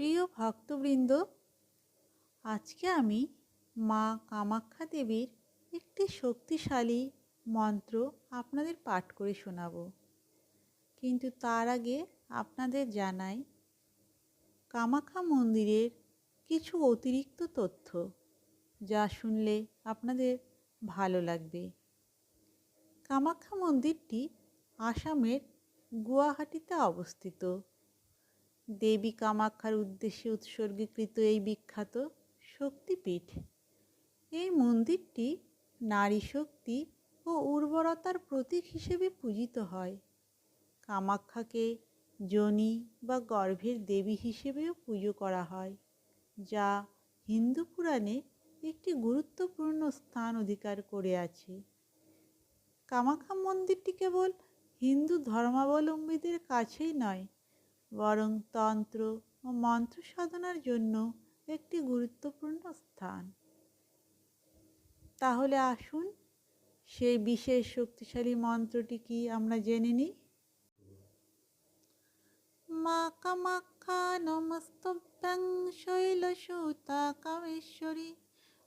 প্রিয় ভক্তবৃন্দ, আজকে আমি মা কামাখ্যা দেবীর একটি শক্তিশালী মন্ত্র আপনাদের পাঠ করে শোনাব। কিন্তু তার আগে আপনাদের জানাই, কামাখ্যা মন্দিরের কিছু অতিরিক্ত তথ্য যা শুনলে আপনাদের ভালো লাগবে। কামাখ্যা মন্দিরটি আসামের গুয়াহাটিতে অবস্থিত। দেবী কামাখ্যার উদ্দেশ্যে উৎসর্গীকৃত এই বিখ্যাত শক্তিপীঠ। এই মন্দিরটি নারী শক্তি ও উর্বরতার প্রতীক হিসেবে পূজিত হয়। কামাখ্যাকে যোনি বা গর্ভের দেবী হিসেবেও পুজো করা হয়, যা হিন্দু পুরাণে একটি গুরুত্বপূর্ণ স্থান অধিকার করে আছে। কামাখ্যা মন্দিরটি কেবল হিন্দু ধর্মাবলম্বীদের কাছেই নয় বরং তন্ত্র ও মন্ত্র সাধনার জন্য একটি গুরুত্বপূর্ণ স্থান। তাহলে আসুন, সেই বিশেষ শক্তিশালী মন্ত্রটি কি আমরা জেনে নিই? মা কামাখ্যা নমস্তভ্যং শৈলসুতা কামেশ্বরী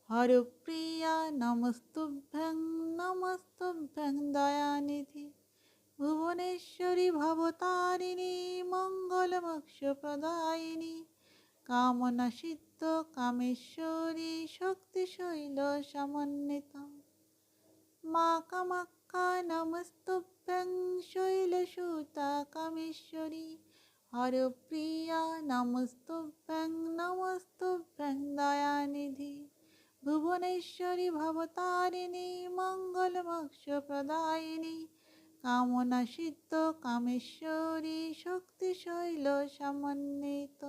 হরপ্রিয়া নমস্তুভ্যং নমস্তুভ্যং দয়ানিধি। ভুবনেশ্বরী মঙ্গলমোক্ষপ্রদায়িনী কামনা সিদ্ধ কামেশ্বরী শক্তিশৈল সমন্বিত। মা কামাখ্যা নমস্তুভ্যং শৈলসুতা কামেশ্বরী, হরপ্রিয়া নমস্তুভ্যং নমস্তুভ্যং দয়ানিধি। ভুবনেশ্বরী ভবতারিণী মঙ্গলমোক্ষপ্রদায়িনী কামনা সিদ্ধ কামেশ্বরী শক্তিশৈল সমন্বিত।